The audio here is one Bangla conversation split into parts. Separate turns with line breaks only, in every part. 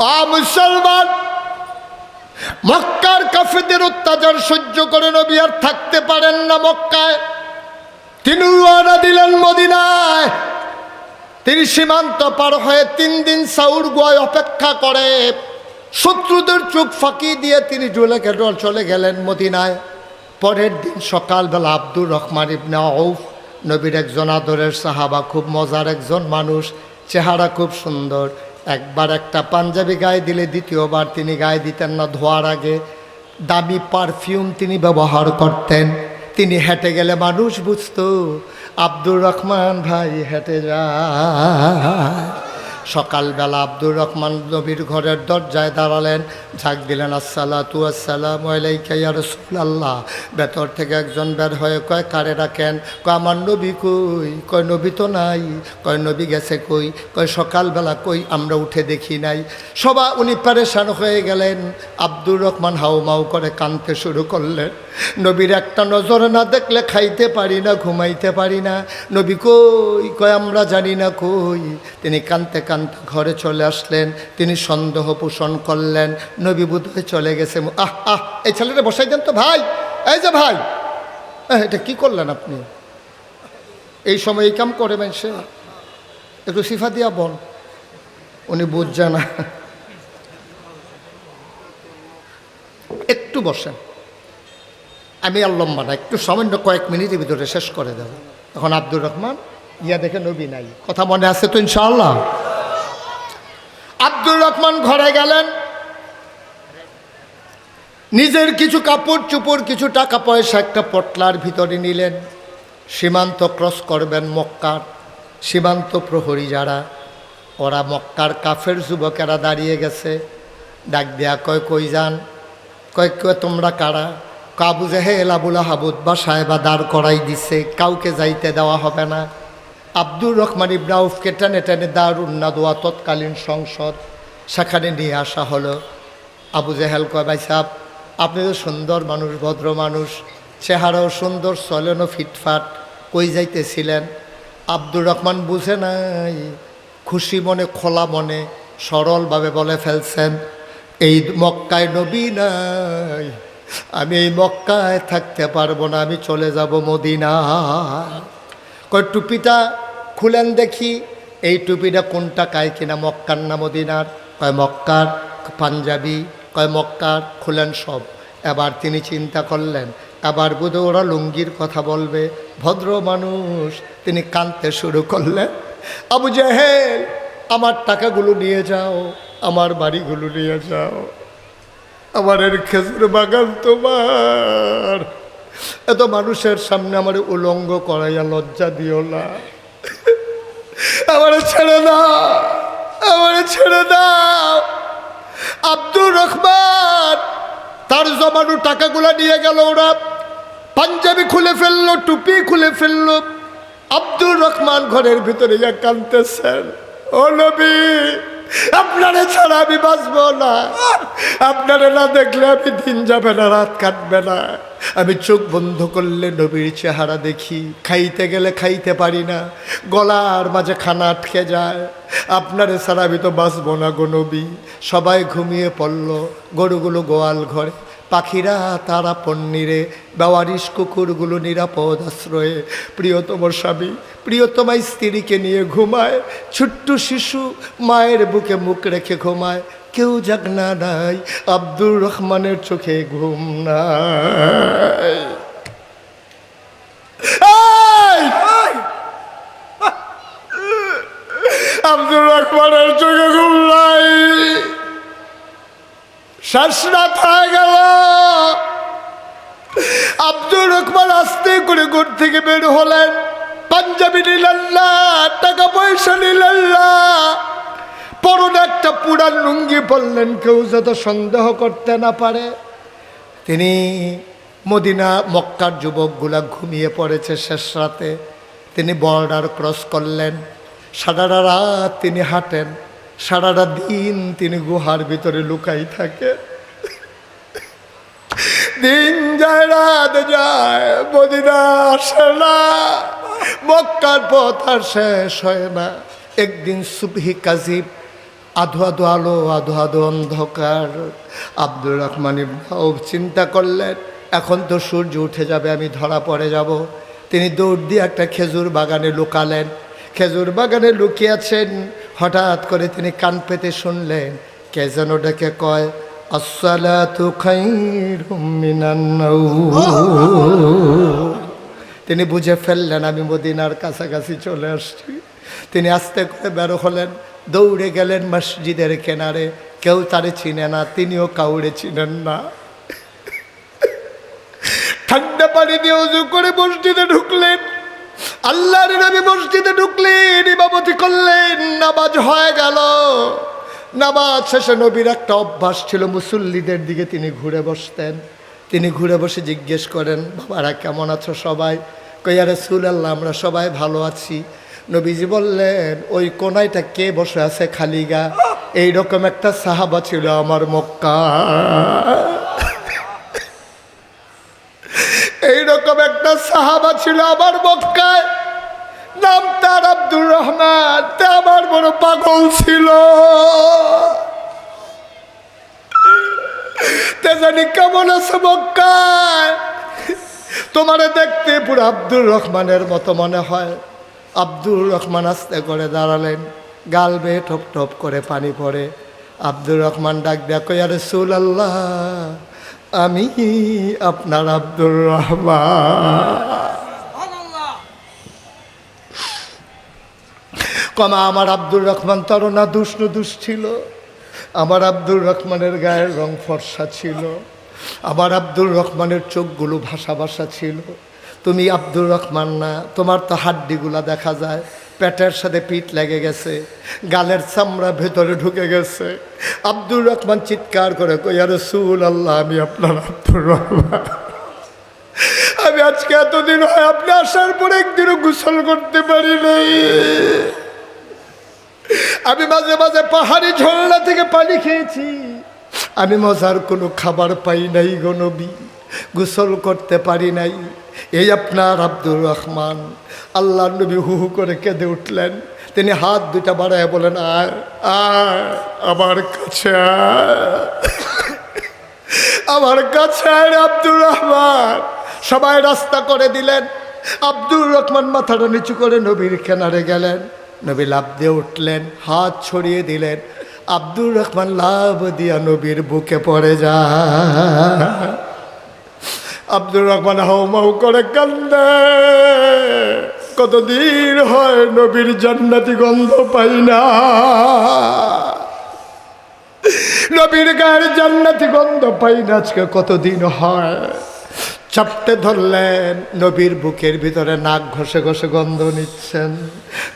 আ মুসলমান, মক্কার কাফেদের অত্যাচার সহ্য করে নবী আর থাকতে পারেন না মক্কায়। তিনি রওনা দিলেন মদিনায়। তিনি সীমান্ত পার হয়ে তিন দিন সাউর গোয়ায় অপেক্ষা করে। শত্রুদের চোখ ফাঁকি দিয়ে তিনি গেল চলে গেলেন মদিনায়। পরের দিন সকালবেলা আব্দুর রহমান ইবনে আউফ, নবীর একজন আদরের সাহাবা, খুব মজার একজন মানুষ, চেহারা খুব সুন্দর। একবার একটা পাঞ্জাবি গায়ে দিলে দ্বিতীয়বার তিনি গায়ে দিতেন না, ধোয়ার আগে। দামি পারফিউম তিনি ব্যবহার করতেন। তিনি হেঁটে গেলে মানুষ বুঝত, আব্দুর রহমান ভাই হেঁটে যায়। সকালবেলা আব্দুর রহমান নবীর ঘরের দরজায় দাঁড়ালেন। ঝাঁক দিলেন, আসসালাতু আসসালাম আলাইকা রসুল্লাহ ভেতর থেকে একজন বের হয়ে কয়, কারে রাখেন কয়, আমার নবী কই? কয়, নবী তো নাই। কয়, নবী গেছে কই? কয়, সকালবেলা কই? আমরা উঠে দেখি নাই। সবা উনি প্যারেশান হয়ে গেলেন। আব্দুর রহমান হাউমাউ করে কানতে শুরু করলেন। নবীর একটা নজর না দেখলে খাইতে পারি না, ঘুমাইতে পারি না। নবী কই, কয়, আমরা জানি না কই। তিনি কানতে কানতে ঘরে চলে আসলেন, তিনি সন্দেহ পোষণ করলেন। নবী বুধে চলে গেছে। আহ আহ, এই ছেলেটা বসাই দেন তো ভাই। এই যে ভাই এটা কি করলেন আপনি? এই সময় এই কাম করে সে একটু সিফা দিয়া বল। উনি বুঝছে না। একটু বসেন। আমি আর লম্বা না, একটু সামান্য কয়েক মিনিটের ভিতরে শেষ করে দেব। এখন আব্দুর রহমান, ইয়া দেখে নবী নাই। কথা মনে আছে তো ইনশাআল্লাহ? আব্দুর রহমান ঘরে গেলেন। নিজের কিছু কাপড় চুপড়, কিছু টাকা পয়সা একটা পটলার ভিতরে নিলেন। সীমান্ত ক্রস করবেন মক্কার, সীমান্ত প্রহরী যারা, ওরা মক্কার কাফের যুবকেরা দাঁড়িয়ে গেছে। ডাক দেয়া কয়, কই যান? কয় কয়, তোমরা কারা? কাবু জেহে এলাবুলা হাবুদ বা সাহেবা দাঁড় করাই দিছে, কাউকে যাইতে দেওয়া হবে না। আব্দুর রহমান ইব্রাউফকে টেনে টেনে দারুণ না দোয়া তৎকালীন সংসদ সেখানে নিয়ে আসা হলো। আবু জেহেল কয়, ভাই সাহ আপনি তো সুন্দর মানুষ, ভদ্র মানুষ, চেহারাও সুন্দর, চলেনও ফিটফাট, কই যাইতেছিলেন? আব্দুর রহমান বুঝে নাই, খুশি মনে, খোলা মনে, সরলভাবে বলে ফেলছেন, এই মক্কায় নবী নাই। আমি এই মক্কায় থাকতে পারব না, আমি চলে যাব মদিনা কয় টুপিটা খুলেন দেখি, এই টুপিটা কোনটা কায় কিনা, মক্কার না মদিনার? কয়, মক্কার, পাঞ্জাবি। কয়, মক্কার, খুলেন সব। এবার তিনি চিন্তা করলেন, এবার বোধহয় ওরা লুঙ্গির কথা বলবে। ভদ্র মানুষ, তিনি কাঁদতে শুরু করলেন, আবু জাহেল, আমার টাকাগুলো নিয়ে যাও, আমার বাড়িগুলো নিয়ে যাও। আমার এর খেজুর বাগান তোমার। এত মানুষের সামনে আমার উলঙ্গ করাইয়া লজ্জা দিও না। আমার ছেড়ে দাও, আমার ছেড়ে দাও। আব্দুর রহমান, তার জমানো টাকাগুলা নিয়ে গেল ওরা। পাঞ্জাবি খুলে ফেলল, টুপি খুলে ফেলল। আব্দুর রহমান ঘরের ভিতরে ইয়া কানতেছেন ও নবী আপনারে ছাড়া আমি বাঁচব না। আপনারে না দেখলে আমি দিন যাবে না, রাত কাটবে না। আমি চোখ বন্ধ করলে নবীর চেহারা দেখি। খাইতে গেলে খাইতে পারি না। গলার মাঝে খানা আটকে যায়। আপনারে ছাড়া আমি তো বাঁচব না গো নবী। সবাই ঘুমিয়ে পড়ল। গরুগুলো গোয়াল ঘরে পাখিরা, তারা পন্নিরে, বেওয়ারিশ কুকুরগুলো নিরাপদ আশ্রয়ে। প্রিয়তম স্বামী প্রিয়তমা স্ত্রীকে নিয়ে ঘুমায়। ছোট্ট শিশু মায়ের বুকে মুখ রেখে ঘুমায়। কেউ জাগনা নাই, আব্দুর রহমানের চোখে ঘুম নাই! আব্দুর রহমানের চোখে ঘুম নাই। শ্বাসনাথ হয়ে গেল। আব্দুর রহমান আস্তে করে ঘর থেকে বের হলেন। পাঞ্জাবি নিলাল্লা টাকা পয়সা নিলাল্লা পরনে একটা পুরান লুঙ্গি পরলেন, কেউ যত সন্দেহ করতে না পারে। তিনি মদিনা, মক্কার যুবকগুলা ঘুমিয়ে পড়েছে শেষ রাতে। তিনি বর্ডার ক্রস করলেন। সারাটা রাত তিনি হাঁটেন। সারাটা দিন তিনি গুহার ভিতরে লুকাই থাকে। দিন যায়, রাত যায়, মদিনা আসে না, মক্কার পথ আর শেষ হয় না। একদিন সুবহি কাজিব, আধো আধো আলো, আধো আধো অন্ধকার। আব্দুর রহমান ইবনে চিন্তা করলেন, এখন তো সূর্য উঠে যাবে, আমি ধরা পড়ে যাব। তিনি দৌড় দিয়ে একটা খেজুর বাগানে লুকালেন। খেজুর বাগানে লুকিয়েছেন হঠাৎ করে তিনি কান পেতে শুনলেন, কে যেন ডেকে কয় তিনি বুঝে ফেললেন, আমি মদিনার কাছাকাছি চলে আসছি। তিনি আস্তে করে বেরো হলেন, দৌড়ে গেলেন মসজিদের কেনারে। কেউ তারে চিনে না, তিনিও কাউরে চিনেন না। ঠান্ডা পানি দিয়ে উজু করে মসজিদে ঢুকলেন। আল্লাহর নবী মসজিদে ঢুকলেন ইমামতি করলেন, নামাজ হয়ে গেল। নামাজ শেষে নবীর একটা অভ্যাস ছিল, মুসল্লিদের দিকে তিনি ঘুরে বসতেন। তিনি ঘুরে বসে জিজ্ঞেস করেন, বাবারা, কেমন আছো সবাই? কইয়া রসুল আল্লাহ আমরা সবাই ভালো আছি। নবীজি বললেন, ওই কোনায়টা কে বসে আছে খালিগা এইরকম একটা সাহাবা ছিল আমার মক্কা এইরকম একটা সাহাবা ছিল আমার মক্কায়। নাম তার আব্দুর রহমান। তা আমার বড় পাগল ছিল। জানি কেমন আছে মক্কায়? তোমারে দেখতে পুরো আব্দুর রহমানের মতো মনে হয়। আব্দুর রহমান আস্তে করে দাঁড়ালেন। গাল বেয়ে ঠপ ঠপ করে পানি পড়ে। আব্দুর রহমান ডাক দেখো আরে সুল আল্লাহ আমি আপনার আব্দুর রহমান। কমা, আমার আব্দুর রহমান তরনা দুষ্ণ দুষ ছিল। আমার আব্দুর রহমানের গায়ের রং ফর্সা ছিল। আমার আব্দুর রহমানের চোখগুলো ভাসা ভাসা ছিল। তুমি আব্দুর রহমান না, তোমার তো হাড্ডিগুলা দেখা যায়। পেটের সাথে পিঠ লেগে গেছে, গালের চামড়া ভেতরে ঢুকে গেছে। আব্দুর রহমান চিৎকার করে কইয়ারে সুল আল্লাহ আমি আপনার আব্দুর রহমান। আমি আজকে এতদিন হয় আপনি আসার পর একদিনও গোসল করতে পারি নাই। আমি মাঝে মাঝে পাহাড়ি ঝর্ণা থেকে পানি খেয়েছি। আমি মজার কোনো খাবার পাই নাই গো নবী। গোসল করতে পারি নাই। এই আপনার আব্দুর রহমান। আল্লাহ নবী হু হু করে কেঁদে উঠলেন। তিনি হাত দুটা বাড়ায় বলেন, আয় আয়, আমার কাছে আমার কাছে আব্দুর রহমান। সবাই রাস্তা করে দিলেন। আব্দুর রহমান মাথাটা নিচু করে নবীর কেনারে গেলেন। নবী লাভ দিয়ে উঠলেন, হাত ছড়িয়ে দিলেন। আব্দুর রহমান লাভ দিয়া নবীর বুকে পড়ে যায়। আব্দুর রহমান হাউমাউ করে কান্দে। কতদিন হয় নবীর জান্নাতি গন্ধ পাই না। নবীর গায়ের জান্নাতি গন্ধ পাই না, আজকে কতদিন হয়? চাপটে ধরলেন নবীর বুকের ভিতরে নাক ঘষে ঘষে গন্ধ নিচ্ছেন।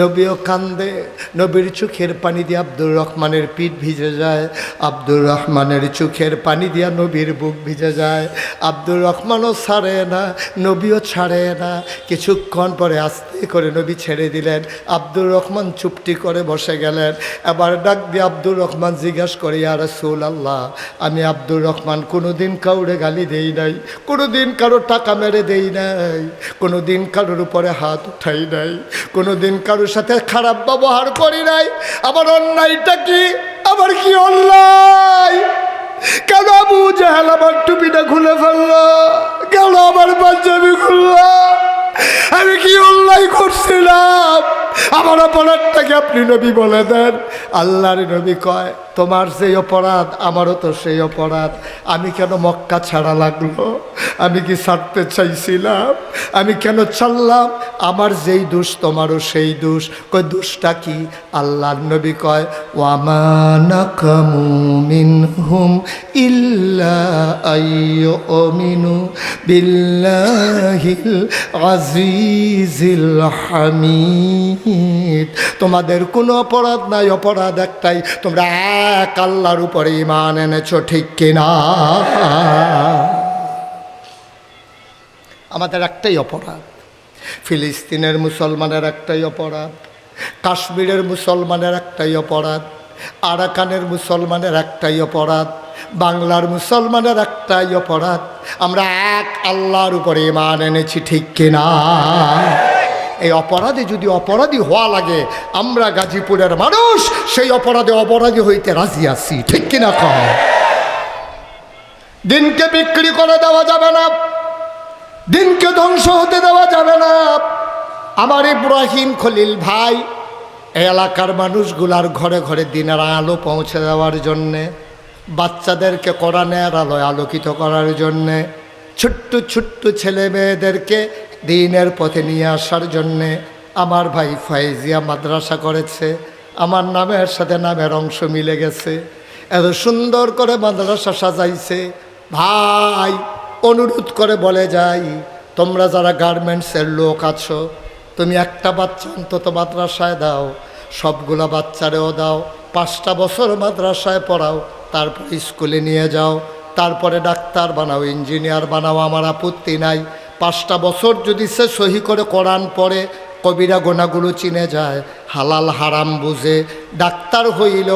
নবীও কান্দে, নবীর চোখের পানি দিয়ে আব্দুর রহমানের পিঠ ভিজে যায়। আব্দুর রহমানের চোখের পানি দিয়া নবীর বুক ভিজে যায়। আব্দুর রহমানও ছাড়ে না, নবীও ছাড়ে না। কিছুক্ষণ পরে আস্তে করে নবী ছেড়ে দিলেন। আব্দুর রহমান চুপটি করে বসে গেলেন। এবার ডাক দিয়ে আব্দুর রহমান জিজ্ঞাস করে আর রসুল আল্লাহ আমি আব্দুর রহমান কোনোদিন কাউরে গালি দেই নাই, কোনোদিন কারও টাকা মেরে দেই নাই কোনো দিন কারোর উপরে হাত উঠাই নাই কোনো দিন কারোর সাথে খারাপ ব্যবহার করি নাই। আমার অন্যায়টা কি? আমার কি অন্যায়? কেন আবু জাহাল আমার টুপিটা খুলে ফেলল? কেন আমার পাঞ্জাবি খুললো? আমি কি অন্যায় করছিলাম? আমার অপরাধটাকে আপনি নবী বলে দেন। আল্লাহর নবী কয় তোমার সেই অপরাধ, আমারও তো সেই অপরাধ। আমি কেন মক্কা ছাড়া লাগল? আমি কি ছাড়তে চাইছিলাম? আমি কেন ছাড়লাম? আমার যেই দোষ, তোমারও সেই দোষ। কয় দোষটা কি? আল্লাহর নবী কয় ওয়ামানাকামু মিনহুম ইল্লা আইয়ুমিনু বিল্লাহিল হামিদ। তোমাদের কোনো অপরাধ নাই, অপরাধ একটাই, তোমরা এক আল্লাহর উপরে ইমান এনেছো, ঠিক কিনা? আমাদের একটাই অপরাধ। ফিলিস্তিনের মুসলমানের একটাই অপরাধ, কাশ্মীরের মুসলমানের একটাই অপরাধ, আরাকানের মুসলমানের একটাই অপরাধ, বাংলার মুসলমানের একটাই অপরাধ। আমরা এক আল্লাহর উপরে ইমান এনেছি, ঠিক কিনা? এই অপরাধে যদি অপরাধী হওয়া লাগে, আমরা গাজীপুরের মানুষ, সেই অপরাধে অপরাধী হইতে রাজি আছি, ঠিক কিনা কহ দিনকে বিক্রি করে দেওয়া যাবে না, দিনকে ধ্বংস হতে দেওয়া যাবে না। আমার ইব্রাহিম খলিল ভাই এলাকার মানুষগুলার ঘরে ঘরে দিনের আলো পৌঁছে দেওয়ার জন্যে, বাচ্চাদেরকে কোরআনের আলোয় আলোকিত করার জন্যে ছোট্ট ছোট্ট ছেলে মেয়েদেরকে দিনের পথে নিয়ে আসার জন্যে আমার ভাই ফাইজিয়া মাদ্রাসা করেছে। আমার নামের সাথে নামের অংশ মিলে গেছে। এত সুন্দর করে মাদ্রাসা সাজাইছে। ভাই, অনুরোধ করে বলে যাই, তোমরা যারা গার্মেন্টসের লোক আছো, তুমি একটা বাচ্চা অন্তত মাদ্রাসায় দাও, সবগুলা বাচ্চারেও দাও, পাঁচটা বছর মাদ্রাসায় পড়াও, তারপর স্কুলে নিয়ে যাও। তারপরে ডাক্তার বানাও, ইঞ্জিনিয়ার বানাও, আমার আপত্তি নাই। পাঁচটা বছর যদি সে সহি করে কোরআন পড়ে, কবিরা গোনাগুলো চিনে যায়, হালাল হারাম বুঝে। ডাক্তার হইল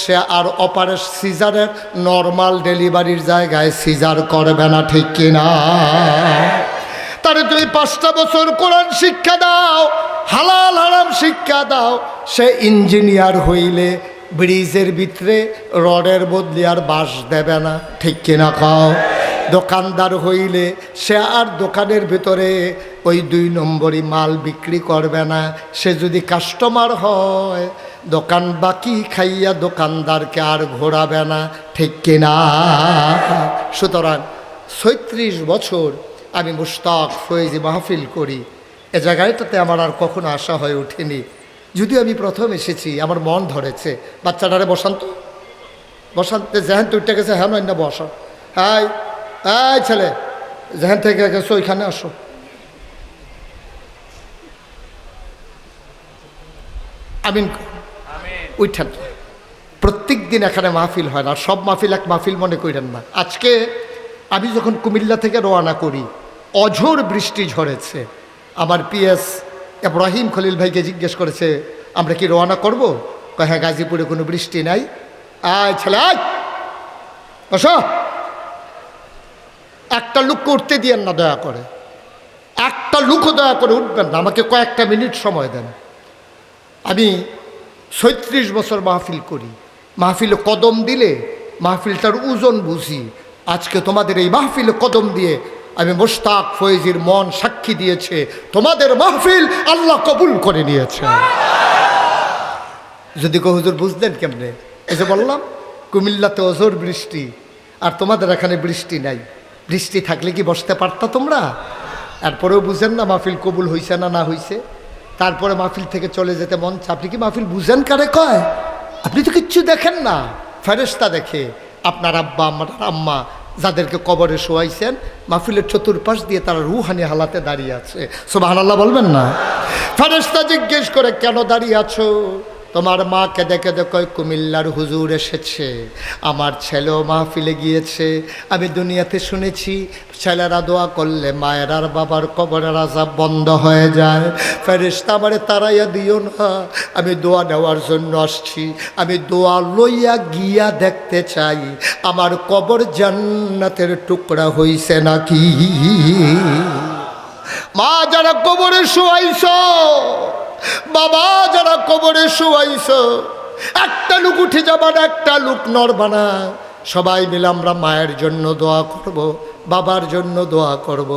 সে আর অপারেশ সিজারের নর্মাল ডেলিভারির জায়গায় সিজার করবে না, ঠিক কিনা তারে তুমি পাঁচটা বছর কোরআন শিক্ষা দাও, হালাল হারাম শিক্ষা দাও, সে ইঞ্জিনিয়ার হইলে ব্রিজের ভিতরে রডের বদলে আর বাঁশ দেবে না, ঠিক কিনা খাও দোকানদার হইলে সে আর দোকানের ভিতরে ওই দুই নম্বরই মাল বিক্রি করবে না। সে যদি কাস্টমার হয়, দোকান বাকি খাইয়া দোকানদারকে আর ঘোরাবে না, ঠিক কিনা? সুতরাং ছয়ত্রিশ বছর আমি মুস্তাক ফয়েজি মাহফিল করি। এ জায়গাটাতে আমার আর কখনো আশা হয়ে ওঠেনি যদিও আমি প্রথম এসেছি আমার মন ধরেছে। বাচ্চাটারে বসান্ত বসান্তে যেহেন তুইটা গেছে হ্যাঁ না বসো। হাই এই ছেলে যেহেন থেকে গেছো ওইখানে আসো। আমিন। উঠেন। প্রত্যেক দিন এখানে মাহফিল হয় না সব মাহফিল এক মাহফিল মনে করেন না। আজকে আমি যখন কুমিল্লা থেকে রওনা করি অঝোর বৃষ্টি ঝরেছে। আমার পিএস ইব্রাহিম খলিল ভাইকে জিজ্ঞেস করেছে, আমরা কি রওনা করব? হ্যাঁ গাজীপুরে কোনো বৃষ্টি নাই। আয় ছেলে, আয়! বসো। একটা লুক উঠতে দিয়েন না দয়া করে। একটা লুকও দয়া করে উঠবেন না। আমাকে কয়েকটা মিনিট সময় দেন। আমি ছয়ত্রিশ বছর মাহফিল করি। মাহফিলে কদম দিলে মাহফিলটার ওজন বুঝি। আজকে তোমাদের এই মাহফিলে কদম দিয়ে আমি মোশতাক ফয়েজির মন সাক্ষী দিয়েছে। তোমাদের মাহফিল আল্লাহ কবুল করে নিয়েছে। যদি কো হুজুর বুঝলেন কেমনে? এই যে বললাম, কুমিল্লাতে অজোর বৃষ্টি, আর তোমাদের এখানে বৃষ্টি নাই। বৃষ্টি থাকলে কি বসতে পারতা তোমরা? তারপরেও বুঝেন না মাহফিল কবুল হইছে না না হইছে। তারপরে মাহফিল থেকে চলে যেতে মন। আপনি কি মাহফিল বুঝেন কারে কয়? আপনি তো কিচ্ছু দেখেন না। ফেরেস্তা দেখে, আপনার আব্বা, আমার আম্মা যাদেরকে কবরে শোয়াইছেন, মাহফিলের চতুর্পাশ দিয়ে তারা রুহানি হালাতে দাঁড়িয়ে আছে। সোবাহ আল্লাহ বলবেন না? ফেরেস্তা জিজ্ঞেস করে, কেন দাঁড়িয়ে আছো? তোমার মা কেঁদে কেঁদে কয়, কুমিল্লার হুজুর এসেছে, আমার ছেলেও মাহফিলে গিয়েছে। আমি দুনিয়াতে শুনেছি, ছেলেরা দোয়া করলে মায়ের আর বাবার কবরের আজাব বন্ধ হয়ে যায়। ফেরেস্তা আমারে তারাইয়া দিও না, আমি দোয়া নেওয়ার জন্য আসছি। আমি দোয়া লইয়া গিয়া দেখতে চাই, আমার কবর জান্নাতের টুকরা হইছে নাকি? মা, যারা কবরে শুয়াইছ বাবা, যারা কবরে শুয়াইছ, একটা লুক উঠে যাবার একটা লুক নড়বানা সবাই মিলে আমরা মায়ের জন্য দোয়া করব, বাবার জন্য দোয়া করব।